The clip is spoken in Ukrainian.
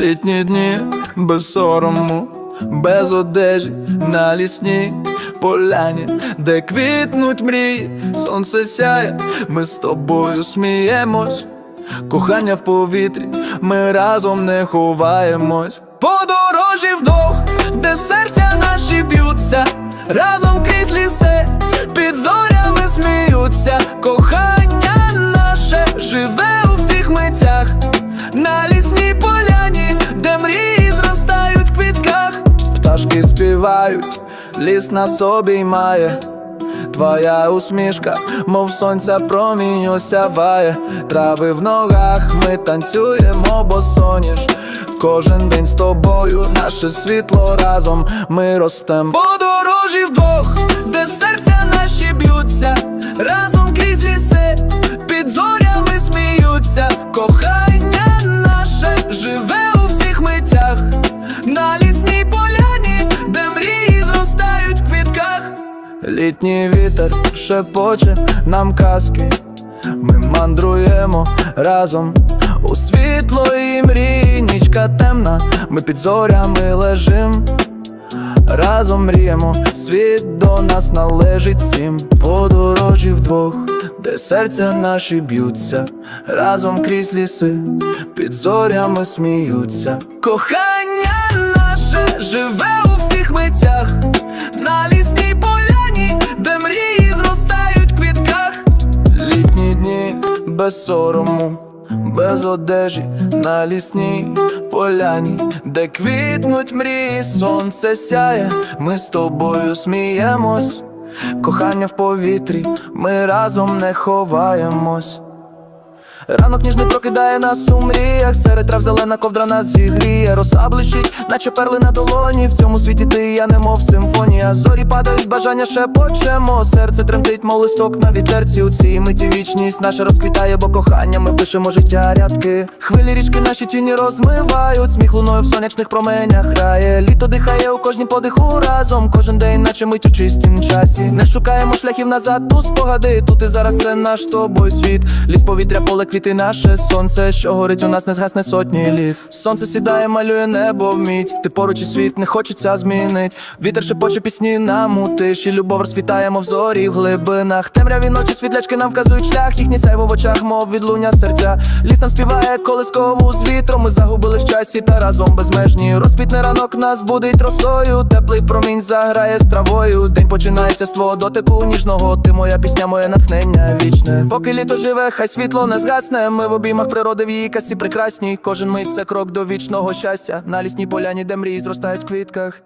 Літні дні без сорому, без одежі на лісній поляні, де квітнуть мрії, сонце сяє, ми з тобою сміємось, кохання в повітрі, ми разом не ховаємось. Подорожі вдвох, де серця наші б'ються, разом крізь кохання наше живе у всіх митях. На лісній поляні, де мрії зростають в квітках, пташки співають, ліс нас обіймає. Твоя усмішка, мов сонця промінь осяває. Трави в ногах, ми танцюємо, бо соніш Кожен день з тобою, наше світло разом. Ми ростем. Подорожі вдвох, де серця наші б'ються, разом живе у всіх митях, на лісній поляні, де мрії зростають в квітках. Літній вітер шепоче нам казки, ми мандруємо разом. У світло і мрії, нічка темна, ми під зорями лежим. Разом мріємо, світ до нас належить всім. Подорожі вдвох, де серця наші б'ються, разом крізь ліси, під зорями сміються. Кохання наше живе у всіх митях, на лісній поляні, де мрії зростають в квітках. Літні дні без сорому, без одежі на лісній поляні, де квітнуть мрії, сонце сяє, ми з тобою сміємось, кохання в повітрі, ми разом не ховаємось. Ранок ніжний прокидає нас у мріях. Серед трав зелена ковдра нас зігріє. Роса блищить, наче перли на долоні. В цьому світі ти і я немов симфонія. Зорі падають, бажання шепочемо. Серце тремтить, мов листок на вітерці. У цій миті вічність наша розквітає, бо кохання. Ми пишемо життя рядки. Хвилі річки наші тіні розмивають. Сміх луною в сонячних променях грає. Літо дихає у кожнім подиху разом. Кожен день, наче мить у чистім часі. Не шукаємо шляхів назад у спогади. Тут і зараз це наш з тобою світ. Ліс повітря, поле квіти, наше сонце, що горить у нас не згасне сотні літ. Сонце сідає, малює небо в мідь. Ти поруч і світ не хочеться змінить. Вітер шепоче пісні нам у тиші. Любов розцвітаємо в зорі в глибинах. Темряві ночі світлячки нам вказують шлях. Їхні сяйво в очах, мов відлуння серця. Ліс нам співає колискову з вітром. Ми загубили в часі та разом безмежні. Розквітне ранок нас будить росою. Теплий промінь заграє з травою. День починається з твого дотику ніжного. Ти моя пісня, моє натхнення вічне. Поки літо живе, хай світло не згасне. Ми в обіймах природи в її касі прекрасній. Кожен мить це крок до вічного щастя. На лісній поляні, де мрії зростають в квітках.